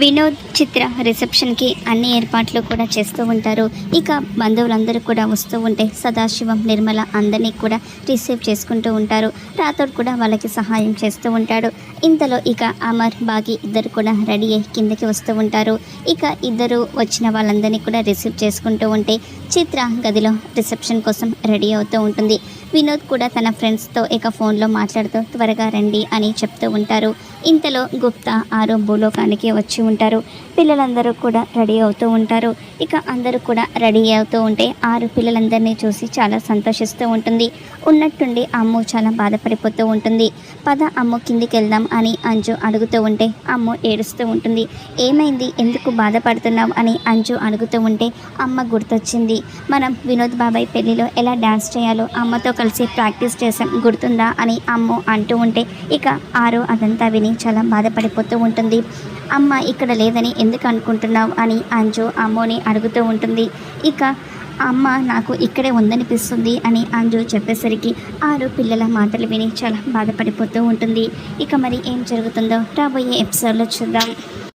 వినోద్ చిత్ర రిసెప్షన్కి అన్ని ఏర్పాట్లు కూడా చేస్తూ ఉంటారు. ఇక బంధువులందరూ కూడా వస్తూ ఉంటే సదాశివం నిర్మల అందరినీ కూడా రిసీవ్ చేసుకుంటూ ఉంటారు. రాథోడ్ కూడా వాళ్ళకి సహాయం చేస్తూ ఉంటాడు. ఇంతలో ఇక అమర్ బాగి ఇద్దరు కూడా రెడీ అయ్యి కిందకి వస్తూ ఉంటారు. ఇక ఇద్దరు వచ్చిన వాళ్ళందరినీ కూడా రిసీవ్ చేసుకుంటూ ఉంటే చిత్ర గదిలో రిసెప్షన్ కోసం రెడీ అవుతూ ఉంటుంది. వినోద్ కూడా తన ఫ్రెండ్స్తో ఇక ఫోన్లో మాట్లాడుతూ త్వరగా రండి అని చెప్తూ ఉంటారు. ఇంతలో గుప్తా ఆరో భూలోకానికి వచ్చి ఉంటారు. పిల్లలందరూ కూడా రెడీ అవుతూ ఉంటారు. ఇక అందరూ కూడా రెడీ అవుతూ ఉంటే ఆరు పిల్లలందరినీ చూసి చాలా సంతోషిస్తూ ఉంటుంది. ఉన్నట్టుండి అమ్ము చాలా బాధపడిపోతూ ఉంటుంది. పద అమ్ము కిందికి వెళ్దాం అని అంజు అడుగుతూ ఉంటే అమ్ము ఏడుస్తూ ఉంటుంది. ఏమైంది? ఎందుకు బాధపడుతున్నావు? అని అంజు అడుగుతూ ఉంటే అమ్మ గుర్తొచ్చింది. మనం వినోద్ బాబాయ్ పెళ్ళిలో ఎలా డ్యాన్స్ చేయాలో అమ్మతో కలిసి ప్రాక్టీస్ చేసాం గుర్తుందా? అని అమ్మ అంటూ ఉంటే ఇక ఆరో అదంతా విని చాలా బాధపడిపోతూ ఉంటుంది. అమ్మ ఇక్కడ లేదని ఎందుకు అనుకుంటున్నావు అని అంజు అమ్మోని అడుగుతూ ఉంటుంది. ఇక అమ్మ నాకు ఇక్కడే ఉందనిపిస్తుంది అని అంజు చెప్పేసరికి ఆరు పిల్లల మాటలు విని చాలా బాధపడిపోతూ ఉంటుంది. ఇక మరి ఏం జరుగుతుందో రాబోయే ఎపిసోడ్లో చూద్దాం.